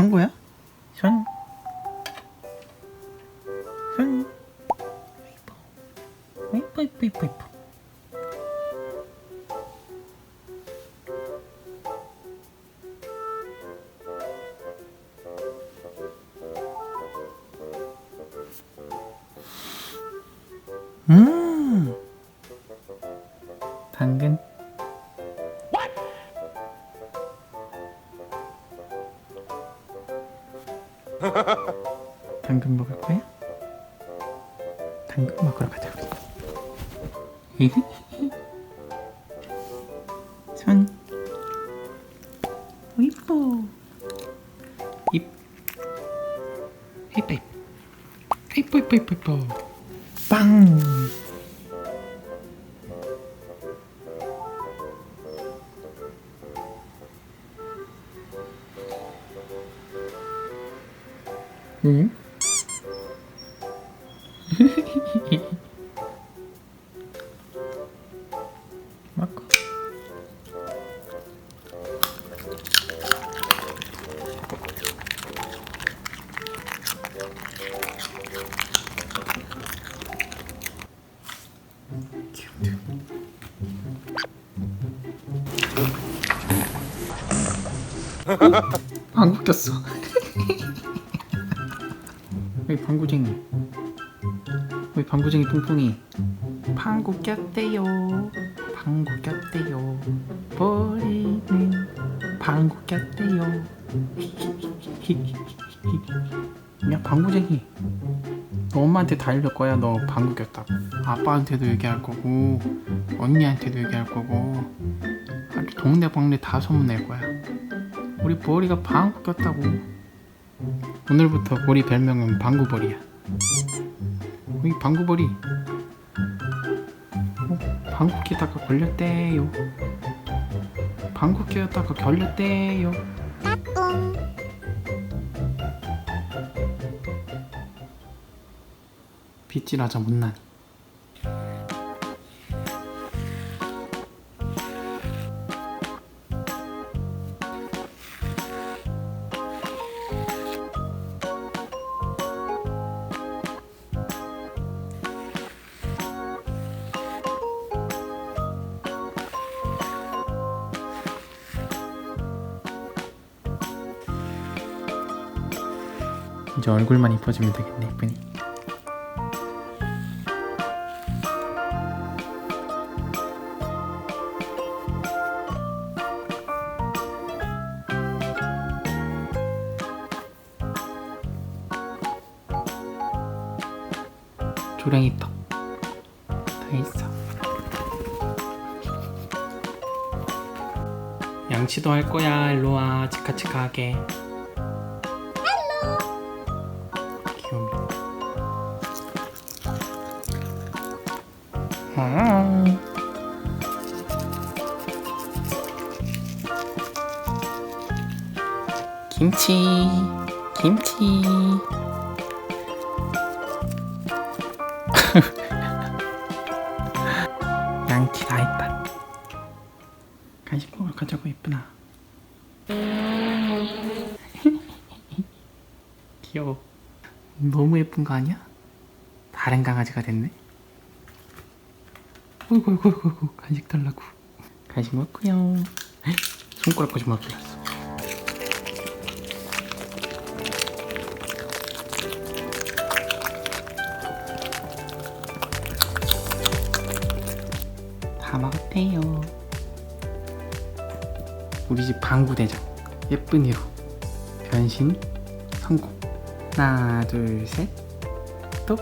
한 거야? 손. 손. 이뻐. 이뻐, 이뻐, 이뻐, 이뻐. 음. 당근 먹을 거야? 당근 먹으러 가자 우리. 손. 오, 이뻐. 입. 이뻐 이뻐 이뻐 이뻐 이뻐. 빵. 응? 맞고. 방구 꼈어. 여기 방구쟁이. 여기 방구쟁이 뚱뚱이. 방구 꼈대요. 방구 꼈대요. 버리는 방구 꼈대요. 야 방구쟁이. 너 엄마한테 다 읽을 거야. 너 방구 꼈다고. 아빠한테도 얘기할 거고 언니한테도 얘기할 거고 아주 동네방네 다 소문낼 거야. 우리 보리가 방구 꼈다고. 오늘부터 보리 별명은 방구보리야. 우리 방구보리. 어, 방구 끼다가 걸렸대요. 방구 끼었다가 걸렸대요. 빗질하자 못나니. 이제 얼굴만 이뻐지면 되겠네 이쁘니. 조랭이 떡 다 있어. 양치도 할 거야. 일로와. 치카치카하게 아. 김치, 김치. 양치 다 했다. 간식 먹으러 가자고 예쁘나. 귀여워. 너무 예쁜 거 아니야? 다른 강아지가 됐네. 어이구 어이구 어이구 간식 달라고. 간식 먹고요. 헉, 손가락 거짓말 불렀어. 다 먹었대요. 우리 집 방구 대장 예쁜 이로 변신 성공. 하나 둘 셋. 또